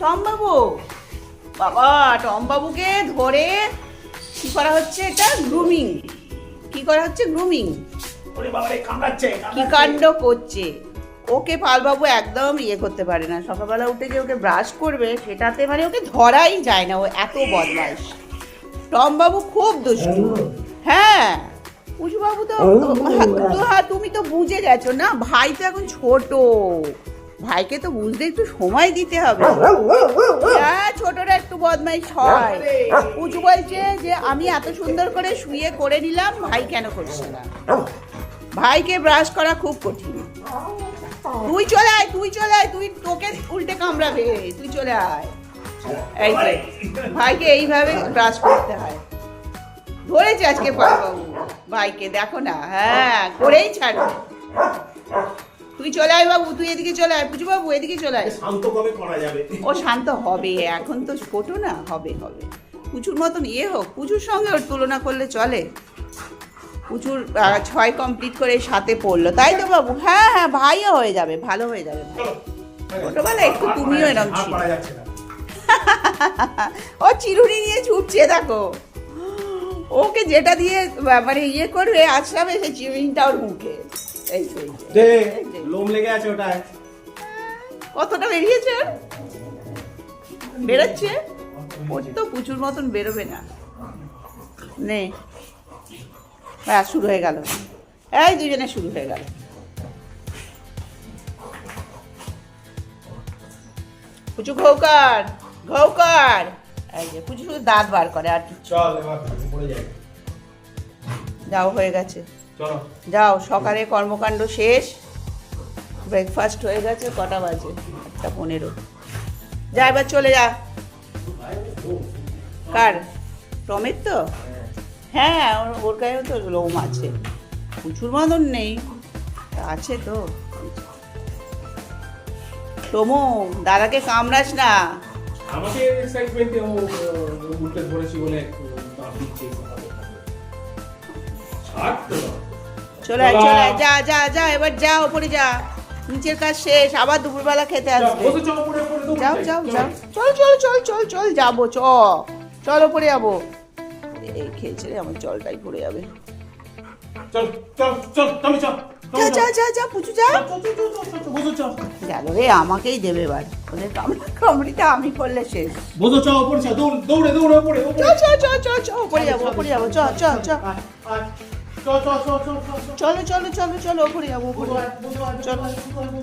টমবাবু বাবা টমবাবুকে ধরে কি করা হচ্ছে এটা গ্রুমিং কি করা হচ্ছে গ্রুমিং কি কাণ্ড করছে ওকে পালবাবু একদম ইয়ে করতে পারে না সকালবেলা উঠে যে ওকে ব্রাশ করবে সেটাতে মানে ওকে ধরাই যায় না ও এত বদমাইশ টমবাবু খুব দুষ্টু হ্যাঁ বাবু তো হ্যাঁ তুমি তো বুঝে গেছো না ভাই তো এখন ছোট ভাইকে তো বুঝতে একটু সময় দিতে হবে। ছোটরা একটু বদমাইশ হয়। উঁচু বলছে যে, আমি এত সুন্দর করে শুয়ে করে নিলাম, ভাই কেন করছে না? ভাইকে ব্রাশ করা খুব কঠিন। তুই চলে আয়, তুই চলে আয়, তুই তোকে উল্টে কামড়াবে, তুই চলে আয়। এই ভাইকে এইভাবে ব্রাশ করতে হয়। ধরেছে আজকে পারবাবু ভাইকে দেখো না হ্যাঁ করেই ছাড়বে। তুই চলে আয় বাবু তুই এদিকে চলে আয় পুজু বাবু এদিকে চলে আয়। শান্ত কবে করা যাবে? ও শান্ত হবে এখন তো ছোট না হবে হবে। পুচুর মতন ইয়ে হোক পুচুর সঙ্গে ওর তুলনা করলে চলে। পুচুর ছয় কমপ্লিট করে সাথে পড়ল তাই তো বাবু? হ্যাঁ হ্যাঁ ভাইও হয়ে যাবে ভালো হয়ে যাবে ছোটবেলায় একটু তুমিও এরকম ছিলে। ও চিরুনি নিয়ে ছুটছে দেখো। ওকে যেটা দিয়ে মানে ইয়ে করবে আছড়াবে সেই চিরুনিটা ওর মুখে। এই এই দে লোম লেগে আছে ওটায় কতটা বেরিয়েছে? বেরোচ্ছে? ওর তো প্রচুর মতন বেরোবে না। নে। হ্যাঁ শুরু হয়ে গেল। এই দুজনে শুরু হয়ে গেল। পুচু ঘৌকার ঘৌকার। এই যে পুচু শুধু দাঁত বার করে আর কিছু। চল এবার পড়ে যাই। যাও হয়ে গেছে। যাও সকালে কর্মকাণ্ড শেষ। ব্রেকফাস্ট হয়ে গেছে কটা বাজে? একটা পনেরো। যা এবার চলে যা। কার? টমের তো? হ্যাঁ ওর গায়েও তো লোম আছে। প্রচুর মতন নেই। আছে তো। টমো দাদাকে কামড়াস না। আমাকে এক্সাইটমেন্টে ও ও উঠে ধরেছি বলে ছাড় তো। চলে আয় চলে আয় যা যা যা এবার যা ওপরে যা নিচের কাজ শেষ আবার দুপুরবেলা খেতে আসবে যাও যাও যাও চল চল চল চল চল যাব চ চল ওপরে যাব এই খেয়েছে রে আমার জলটাই পড়ে যাবে চল চল চল তুমি চল যা যা যা যা পুচু যা গেল রে আমাকেই দেবে এবার ওদের কামড়া কামড়িটা আমি করলে শেষ বসো চল ওপরে চল দৌড় দৌড়ে ওপরে চ ওপরে চ চ চ চ ওপরে যাব ওপরে যাব চ চ চ। চল চল চল চল চল চল চলো চলো চলো চলো ওপরে যাব ওপরে বসো আয়, বসো আয়, চলো। বসো আয়, বসো আয়।